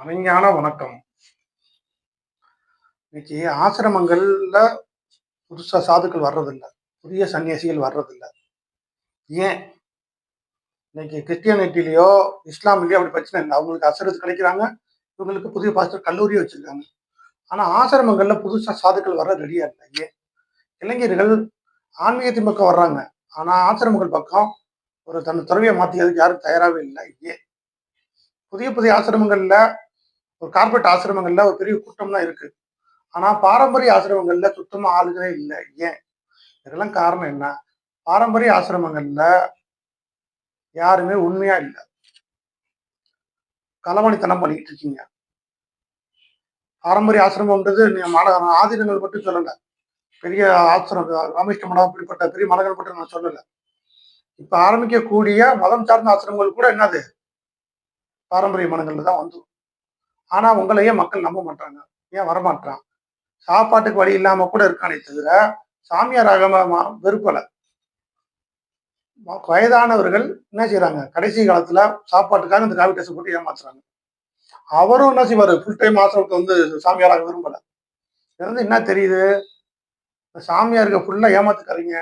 அருமையான வணக்கம். இன்னைக்கு ஆசிரமங்கள்ல புதுசா சாதுக்கள் வர்றதில்லை. புதிய சன்னியாசிகள் வர்றதில்லை. ஏன்? இன்னைக்கு கிறிஸ்டியானிட்டிலேயோ இஸ்லாமிலேயோ அப்படி பிரச்சனை இல்லை. அவங்களுக்கு அசரத்து கிடைக்கிறாங்க. இவங்களுக்கு புதிய பாஸ்டர் கல்லூரியும் வச்சிருக்காங்க. ஆனா ஆசிரமங்கள்ல புதுசா சாதுக்கள் வர ரெடியா இல்லை. ஏன்? இளைஞர்கள் ஆன்மீகத்தின் பக்கம் வர்றாங்க. ஆனா ஆசிரமங்கள் பக்கம் ஒரு தன் துறவியை மாத்திக்கிறதுக்கு யாரும் தயாராகவே இல்லை. ஏன்? புதிய புதிய ஆசிரமங்கள்ல ஒரு கார்பரேட் ஆசிரமங்கள்ல ஒரு பெரிய கூட்டம் தான் இருக்கு. ஆனா பாரம்பரிய ஆசிரமங்கள்ல சுத்தமா ஆளுகளே இல்லை. ஏன்? இதெல்லாம் காரணம் என்ன? பாரம்பரிய ஆசிரமங்கள்ல யாருமே உண்மையா இல்லை. களவாணித்தனம் பண்ணிட்டு இருக்கீங்க. பாரம்பரிய ஆசிரமம்ன்றது நீங்க மாநகர மட்டும் சொல்லல. பெரிய ஆசிரம் ராமேஷ்ட மடம் அப்படிப்பட்ட பெரிய மடங்கள் மட்டும் நான் சொல்லல. இப்ப ஆரம்பிக்கக்கூடிய மதம் சார்ந்த ஆசிரமங்கள் கூட என்னது? பாரம்பரிய மனங்கள்ல தான் வந்துடும் ஆனா உங்களையே மக்கள் நம்ப மாட்டாங்க ஏன் வரமாட்டான் சாப்பாட்டுக்கு வழி இல்லாம கூட இருக்கானே தவிர சாமியாராக வெறுப்பல ம- வயதானவர்கள் என்ன செய்யறாங்க கடைசி காலத்துல சாப்பாட்டுக்காக இந்த காவி டெஸ்ட் போட்டு ஏமாத்துறாங்க. அவரும் என்ன செய்வாரு? ஃபுல் டைம் ஆசிரமத்தை வந்து சாமியாராக விரும்பல. இது வந்து என்ன தெரியுது? சாமியார்கள் ஃபுல்லா ஏமாத்துக்காரீங்க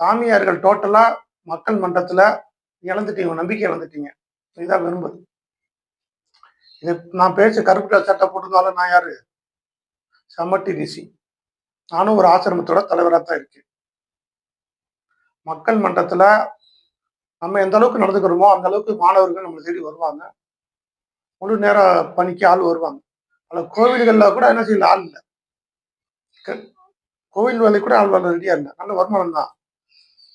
சாமியார்கள் டோட்டலா மக்கள் மன்றத்துல இழந்துட்டீங்க நம்பிக்கை இழந்துட்டீங்க. இதுதான் விரும்புது இது நான் பேச கருப்பு கலர் சட்டை போட்டிருந்தாலும் நான் யாரு? சமட்டி ரிஷி நானும் ஒரு ஆசிரமத்தோட தலைவராக தான் இருக்கேன். மக்கள் மன்றத்தில் நம்ம எந்த அளவுக்கு நடந்துக்கிறோமோ அந்த அளவுக்கு மாணவர்கள் நம்மளை தேடி வருவாங்க. முழு நேர பணிக்கு ஆள் வருவாங்க. அதில் கோவில்களில் கூட என்ன செய்யல? ஆள் இல்லை. கோவில் வேலை கூட ஆள் வர ரெடியாக இல்லை. நல்ல வருமானம் தான்.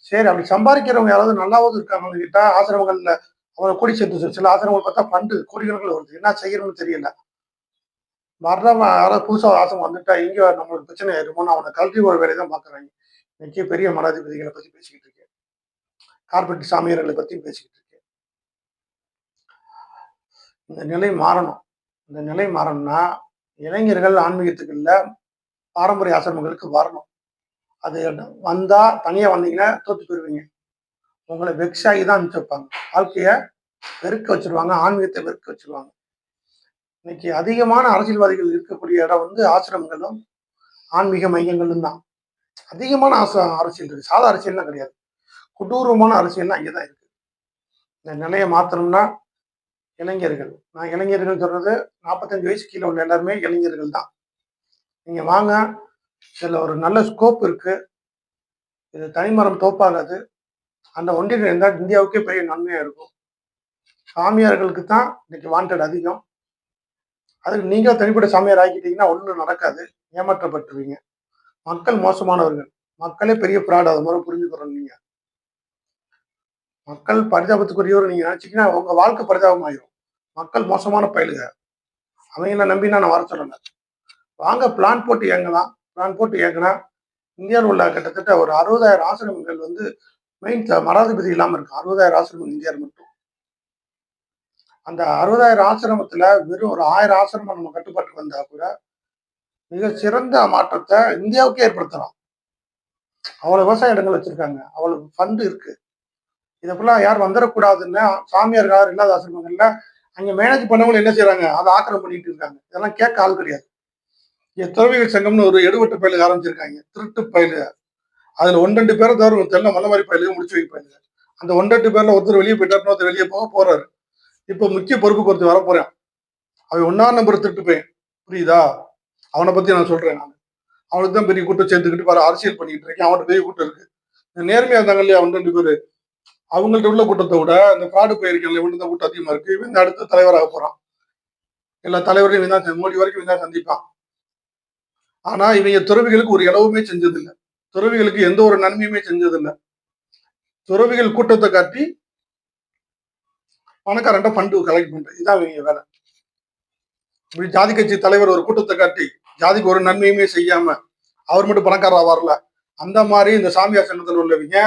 சரி அப்படி சம்பாதிக்கிறவங்க யாராவது நல்லாவது இருக்காங்கன்னு கேட்டால் ஆசிரமங்களில் அவரை கூடி சேர்த்து சில ஆசிரமங்கள் பார்த்தா ஃபண்டு கோடிக்கணக்கில் வருது. என்ன செய்யணும்னு தெரியல. வர்றவன் யாராவது புதுசாக ஆசிரமம் வந்துட்டா இங்கே நம்மளுக்கு பிரச்சனை ஆயிருமோன்னு அவனை கல்வி ஒரு வேலையை தான் பார்க்குறாங்க. இன்னைக்கு பெரிய மடாதிபதிகளை பற்றி பேசிக்கிட்டு இருக்கேன். கார்பரேட் சாமியார்களை பற்றி பேசிக்கிட்டு இருக்கேன். இந்த நிலை மாறணும். இந்த நிலை மாறணும்னா இளைஞர்கள் ஆன்மீகத்துக்கு இல்லை பாரம்பரிய ஆசிரமங்களுக்கு வரணும். அது வந்தால் தனியாக வந்தீங்கன்னா தோற்று போயிருவீங்க. உங்களை வெக்ஸாகி ஆகி தான் அனுப்பிச்சு வைப்பாங்க. வாழ்க்கைய வெறுக்க வச்சிருவாங்க ஆன்மீகத்தை வெறுக்க வச்சிருவாங்க. இன்னைக்கு அதிகமான அரசியல்வாதிகள் இருக்கக்கூடிய இடம் வந்து ஆசிரமங்களும் ஆன்மீக மையங்களும் தான். அதிகமான ஆச அரசியல் இருக்கு. சாதா அரசியல்லாம் கிடையாது. கொடூரமான அரசியல்லாம் அங்கே தான் இருக்கு. இந்த நிலையை மாத்தணும்னா இளைஞர்கள். நான் இளைஞர்கள் சொல்றது நாற்பத்தஞ்சு வயசு கீழே உள்ள எல்லாருமே இளைஞர்கள் தான். நீங்க வாங்க. இதுல ஒரு நல்ல ஸ்கோப் இருக்கு. இது தனிமரம் தோப்பாகாது. அந்த ஒன்றியம் இருந்தால் இந்தியாவுக்கே பெரிய நன்மையா இருக்கும். சாமியார்களுக்கு தான் இன்னைக்கு வாண்டட் அதிகம். அதுக்கு நீங்க தனிப்பட்ட சாமியார் ஆக்கிட்டீங்கன்னா ஒன்றும் நடக்காது. ஏமாற்றப்பட்டுருவீங்க. மக்கள் மோசமானவர்கள். மக்களே பெரிய பிராட் அது முறை புரிஞ்சுக்கிறோம் நீங்க. மக்கள் பரிதாபத்துக்குரியவர் நீங்க நினைச்சீங்கன்னா உங்க வாழ்க்கை பரிதாபம் ஆயிரும் மக்கள் மோசமான பயிலுங்க அவங்கள நம்பி நான் வர சொல்லல. வாங்க பிளான் போட்டு இயங்கலாம். பிளான் போட்டு இயங்கினா இந்தியாவில் உள்ள கிட்டத்தட்ட ஒரு அறுபதாயிரம் ஆசிரமங்கள் வந்து மெயின் மராதிபதி இல்லாமல் இருக்கு. அறுபதாயிரம் ஆசிரமம் இந்தியாவில் மட்டும். அந்த அறுபதாயிரம் ஆசிரமத்துல வெறும் ஒரு ஆயிரம் ஆசிரமம் நம்ம கட்டுப்பாட்டுக்கு வந்தா கூட மிக சிறந்த மாற்றத்தை இந்தியாவுக்கே ஏற்படுத்தலாம். அவ்வளவு விவசாய இடங்கள் வச்சிருக்காங்க. அவ்வளவு ஃபண்டு இருக்கு. இதை ஃபுல்லாக யார் வந்துடக்கூடாதுன்னு சாமியார் யார் இல்லாத ஆசிரமங்கள்ல அங்க மேனேஜ் பண்ணவங்க என்ன செய்கிறாங்க அதை ஆக்கிரம் பண்ணிட்டு இருக்காங்க. இதெல்லாம் கேட்க ஆள் கிடையாது. இங்க துறவிகள் சங்கம்னு ஒரு எடுவட்டு பயிலுக்கு ஆரம்பிச்சிருக்காங்க. திருட்டு பயிலு. அதுல ஒன் ரெண்டு பேரை தவிர தெரியல மல்ல மாதிரி முடிச்சு வைக்க அந்த ஒன் ரெண்டு பேர்ல ஒருத்தர் வெளியே போயிட்டாரு ஒருத்தர் வெளியே போக போறாரு. இப்போ முக்கிய பொறுப்புக்கு ஒருத்தர் வர போறேன். அவன் ஒன்னா நம்பர் திட்டு போய் புரியுதா? அவனை பத்தி நான் சொல்றேன் நான். அவனுக்கு தான் பெரிய கூட்டம் சேர்த்துக்கிட்டு பாரு அரசியல் பண்ணிட்டு இருக்கேன். அவன்கிட்ட பெரிய கூட்டம் இருக்கு. நேர்மையா இருந்தாங்க இல்லையா ஒன் ரெண்டு பேரு? அவங்கள்ட்ட உள்ள கூட்டத்தை விட இந்த காடு போயிருக்கேன் இவன் தான் கூட்டம் அதிகமா இருக்கு. இவன் இந்த அடுத்த தலைவராக போறான். எல்லா தலைவரையும் இவன் தான் மோடி வரைக்கும் இவன் தான் சந்திப்பான். ஆனா இவங்க துறவிகளுக்கு ஒரு இளவுமே செஞ்சதில்லை. துறவிகளுக்கு எந்த ஒரு நன்மையுமே செஞ்சதில்லை. துறவிகள் கூட்டத்தை காட்டி பணக்காரன்ட்ட ஃபண்டு கலெக்ட் பண்றது இதுதான் இவங்க வேலை. இப்படி ஜாதி கட்சி தலைவர் ஒரு கூட்டத்தை காட்டி ஜாதிக்கு ஒரு நன்மையுமே செய்யாம அவர் மட்டும் பணக்காரா வரல. அந்த மாதிரி இந்த சாமியார் சங்கத்தில் உள்ளவங்க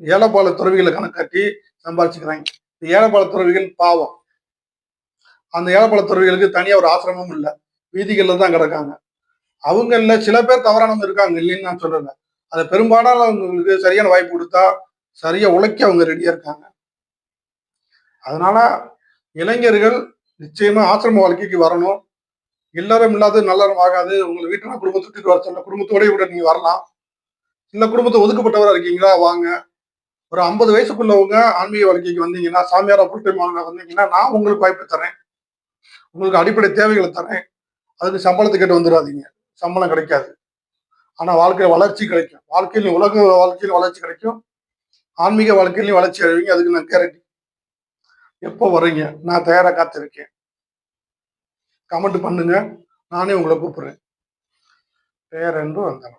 ஏழைப்பாள துறவிகளை கணக்காட்டி சம்பாதிச்சுக்கிறாங்க இந்த ஏழைப்பாள துறவிகள் பாவம். அந்த ஏழைப்பாள துறவிகளுக்கு தனியாக ஒரு ஆசிரமமும் இல்லை. வீதிகளில் தான் கிடக்காங்க. அவங்கள சில பேர் தவறானவங்க இருக்காங்க இல்லைன்னு நான் சொல்லல. அதை பெரும்பாலானவங்களுக்கு சரியான வாய்ப்பு கொடுத்தா சரியா உழைக்க அவங்க ரெடியா இருக்காங்க. அதனால இளைஞர்கள் நிச்சயமா ஆசிரம வாழ்க்கைக்கு வரணும். இல்லறம் இல்லாத நல்லறம் ஆகாது. உங்களை வீட்டுல குடும்பத்துக்கு வர சொல்ல குடும்பத்தோடய கூட நீங்க வரலாம். இல்ல குடும்பத்தை ஒதுக்கப்பட்டவரா இருக்கீங்களா? வாங்க. ஒரு ஐம்பது வயசுக்குள்ளவங்க ஆன்மீக வாழ்க்கைக்கு வந்தீங்கன்னா சாமியாரா ஃபுல் டைம் வந்தீங்கன்னா நான் உங்களுக்கு வாய்ப்பு தரேன். உங்களுக்கு அடிப்படை தேவைகளை தரேன். அதுக்கு சம்பளத்துக்கிட்ட வந்துடாதீங்க. சம்பளம் கிடைக்காது. ஆனா வாழ்க்கையில வளர்ச்சி கிடைக்கும். வாழ்க்கையிலும் உலக வாழ்க்கையிலும் வளர்ச்சி கிடைக்கும். ஆன்மீக வாழ்க்கையிலையும் வளர்ச்சி அடைவீங்க. அதுக்கு நான் கேரண்டி எப்போ வர்றீங்க? நான் தயாரா காத்திருக்கேன். கமெண்ட் பண்ணுங்க. நானே உங்களை கூப்பிடுறேன். பேர் என்று வந்தேன்